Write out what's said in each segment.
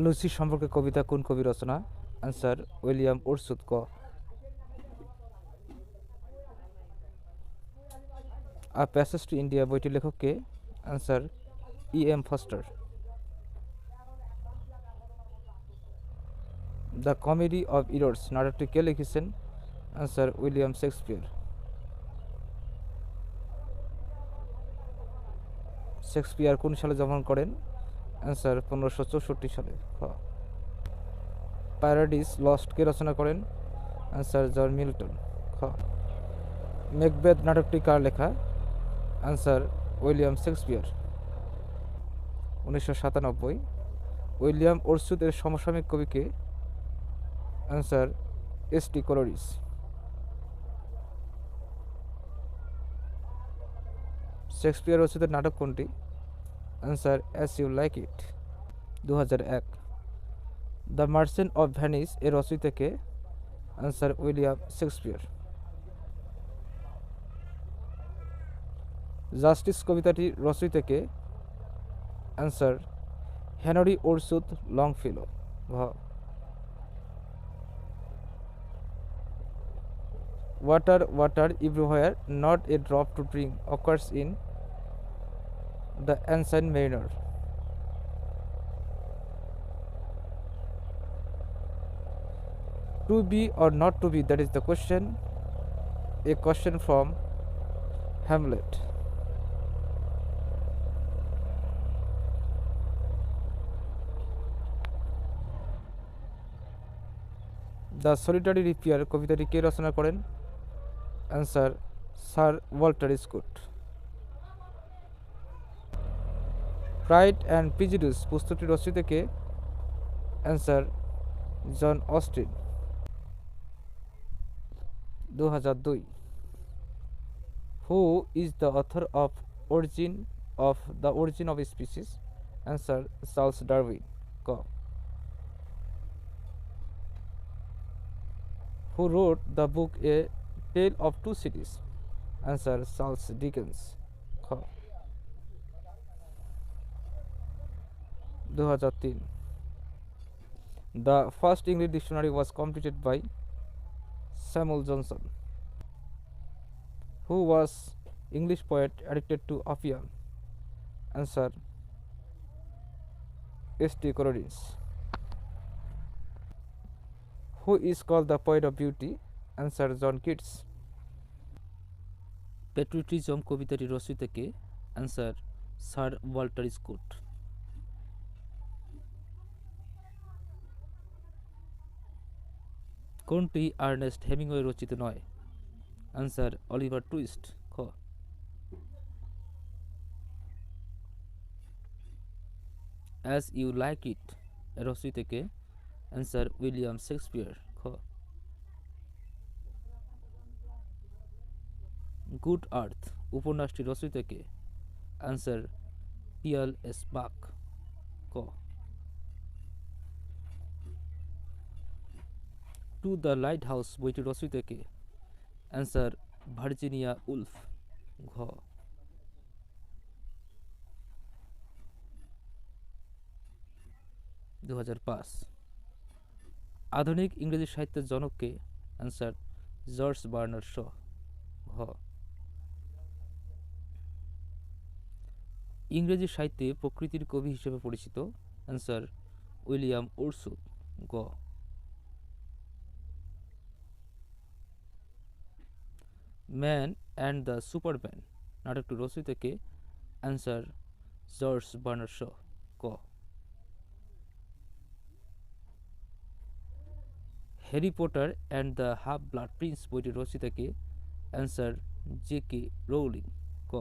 Lucy সম্পর্কে কবিতা কোন কবি রচনা? অ্যান্সার উইলিয়াম উরসুদ ক আ প্যাসেজ টু ইন্ডিয়া বইটির লেখক কে? Answer E M Forster the comedy of errors নাটকটি কে লিখেছেন? Answer William Shakespeare. শেক্সপিয়ার কোন সালে জন্মগ্রহণ করেন? অ্যান্সার পনেরোশো চৌষট্টি সালে খ। প্যারাডিস লস্ট কে রচনা করেন? অ্যান্সার জন মিল্টন খ। মেকবেদ নাটকটি কার লেখা? অ্যান্সার উইলিয়াম শেক্সপিয়ার উনিশশো সাতানব্বই। উইলিয়াম ওরসুদের সমসাময়িক কবিকে? Answer S T Coleridge Shakespeare রচিত নাটক কোনটি? Answer as you like it দু এক। দ্য মার্চেন্ট অফ ভ্যানিস এর রচয়িতাকে অ্যান্সার উইলিয়াম শেক্সপিয়ার জাস্টিস কবিতাটি রচয়িতাকে অ্যান্সার হেনরি ওরসুদ লংফিলো ঘ water water, everywhere, not a drop to drink occurs in the ancient mariner to be or not to be that is the question a question from hamlet the solitary reaper কবিতাটি কে রচনা করেন answer sir Walter Scott pride and prejudice পুস্তকটি রচিত কে answer জন Austen দু হাজার দুই who is the author of origin of the origin of species answer Charles Darwin ক who wrote the book a Tale of two Cities? Answer, Charles Dickens. খ 2003 The first English dictionary was completed by Samuel Johnson, who was English poet addicted to opium. Answer S.T. Coleridge. Who is called the poet of beauty? Answer John Keats. Patriotism কবিতাটি রচয়িতাকে answer sir Walter Scott কোনটি Ernest Hemingway রচিত নয়? Answer Oliver Twist, খ। As you like it রচয়িতাকে answer William Shakespeare, খ। Good earth উপন্যাসটি রচয়িতাকে অ্যান্সার পিয়াল এস বাক, ক। টু দ্য লাইট হাউস বইটি রচয়িতাকে অ্যান্সার ভার্জিনিয়া উলফ ঘ। দু হাজার পাঁচ। আধুনিক ইংরেজি সাহিত্যের জনককে অ্যান্সার জর্জ বার্নার শ ঘ। ইংরেজি সাহিত্যে প্রকৃতির কবি হিসেবে পরিচিত অ্যান্সার উইলিয়াম ওরসুদ গ ম্যান অ্যান্ড দ্য সুপারম্যান। নাটকটি রচয়িতাকে অ্যান্সার জর্জ বার্নার শ। ক। Harry Potter and the half blood prince বইটির রচিতাকে অ্যান্সার জে কে রৌলিং। ক।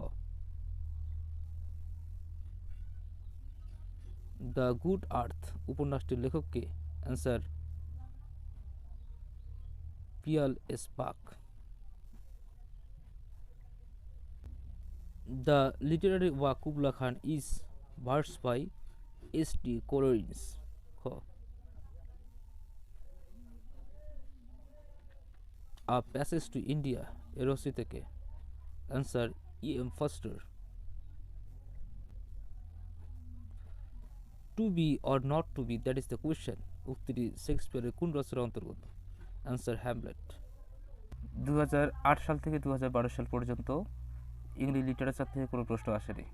দ্য গুড আর্থ উপন্যাসটির লেখককে অ্যান্সার পিয়াল এস পাক ওয়া Kubla Khan is verse by S T Coleridge, খ। আ প্যাসেজ টু ইন্ডিয়া এর রচিতাকে answer E M Forster. To be or not to be, that is the question. উক্তিটি শেক্সপিয়ারের কোন রচনার অন্তর্গত? Answer Hamlet. দু হাজার আট সাল থেকে দু হাজার বারো সাল পর্যন্ত ইংরেজি লিটারেচার থেকে কোনো প্রশ্ন আসেনি।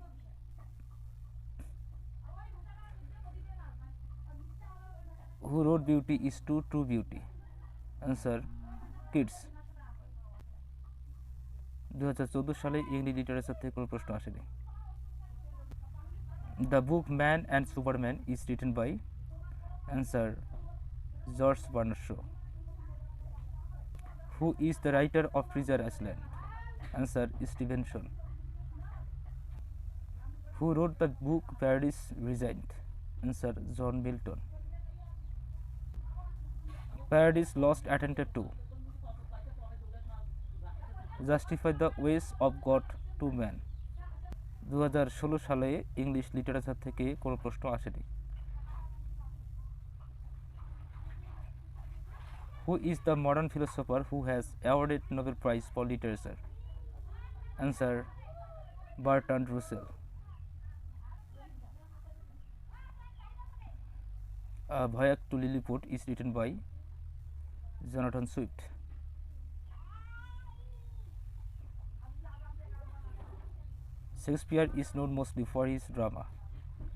Who wrote beauty is to true beauty answer Keats দু হাজার চৌদ্দ সালে ইংরেজি লিটারেচার থেকে কোনো প্রশ্ন আসেনি। The book man and superman is written by answer George Bernard Shaw Who is the writer of Freezer Answer Stevenson. Who wrote the book Paradise Resigned? Answer John Milton. Paradise Lost attempted to justify the ways of God to man. দু সালে English literature থেকে কোনো প্রশ্ন আসেনি Who is the modern philosopher who has awarded Nobel Prize for Literature? Answer Bertrand Russell. A Bhayak to Lilliput is written by Jonathan Swift. Shakespeare is known mostly for his drama.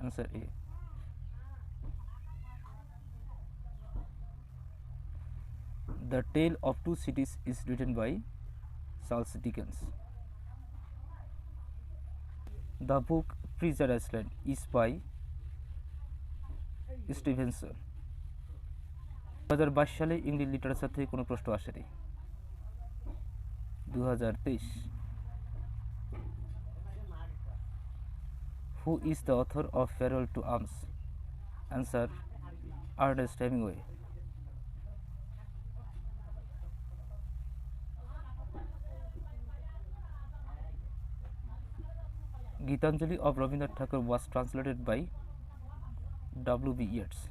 Answer A. The Tale of Two Cities is written by Charles Dickens. The book Freezer Island is by Stevenson. দু হাজার বাইশ সালে English literature থেকে কোনো প্রশ্ন আসেনি। দু হাজার তেইশ। Who is the author of farewell to arms answer Ernest Hemingway Gitanjali of Rabindranath Tagore was translated by W. B. Yeats.